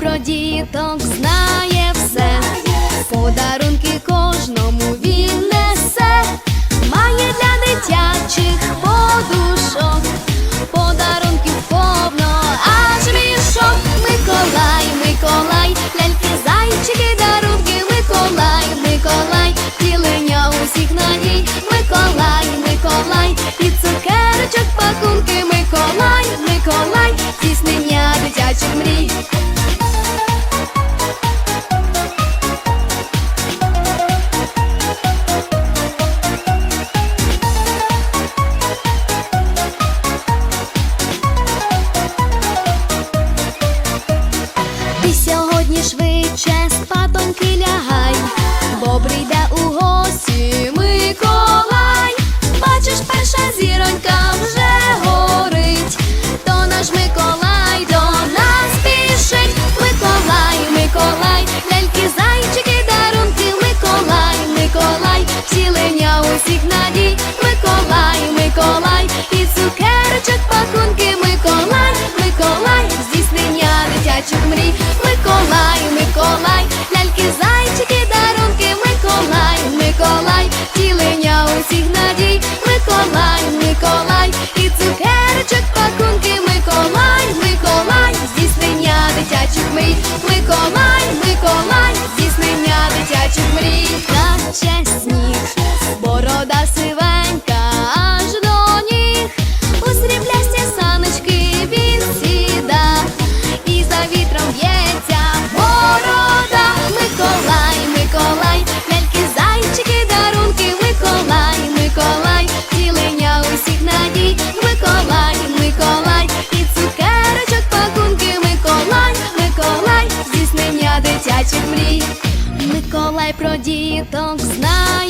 про діток знає все, подарунки кожному він несе, має для дитячих подушок, подарунків повно, аж мішок. Миколай, Миколай, ляльки, зайчики, дарунки, Миколай, Миколай, тілення усіх на наша зіронька вже горить, то наш Миколай до нас пішить, Миколай, Миколай, ляльки, зайчики, дарунки, Миколай, Миколай, втілення усіх надій, Миколай, Миколай, і цукерочок пакунки, Миколай, Миколай, здійснення дитячих мрій, Миколай, Миколай. Sweet. Миколай про діток знає.